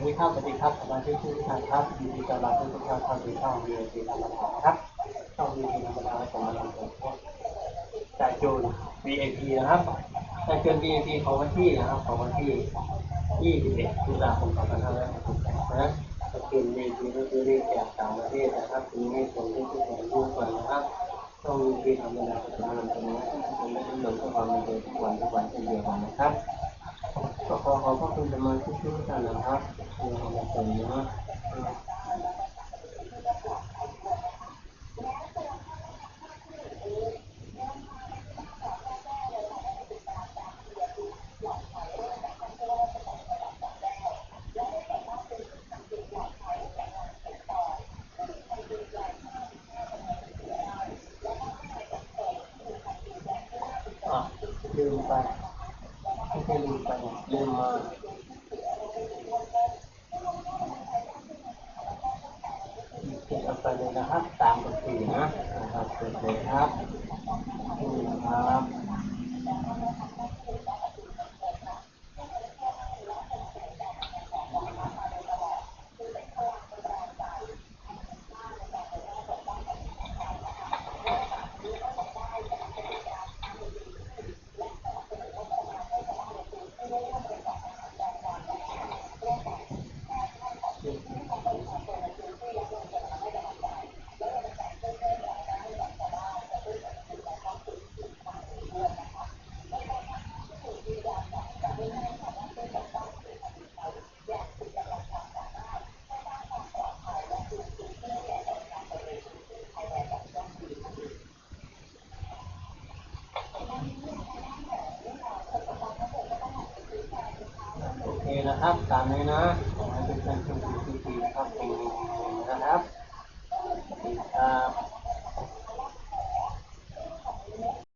วัสดีครับสวัสดีครับสมาชิกทุกท่านครับยินดีต้อนรับทุกท่านเข้าสู่ช่อง VIP ธรรมดาครับช่อง VIP ธรรมดาจะมาลงตัวจ่ายจูน VIP นะครับจ่ายจูน VIP ของวันที่นะครับของวันที่ 21ตุลาคม2568นะจ่ายจูน VIP ก็คือเรียกจากต่างประเทศนะครับทีนี้ผมที่ทุกคนรู้ก่อนนะครับช่อง VIP ธรรมดาจะมาลงตัวนี้ผมไม่ได้ลงเพื่อความบันเทิงทุกวันทุกวันเช่นเดียวกันนะครับ ก็ขอขอบพระคุณสมาชิกทุกท่านนะครับที่มารับชมนะอะลืมไปไม่ใช่ลืมไป ลืมมาเก็บเอาไป นะครับ ตามนี้นะขอให้เป็นการชมดีๆนะครับเปนะครับสวัครับ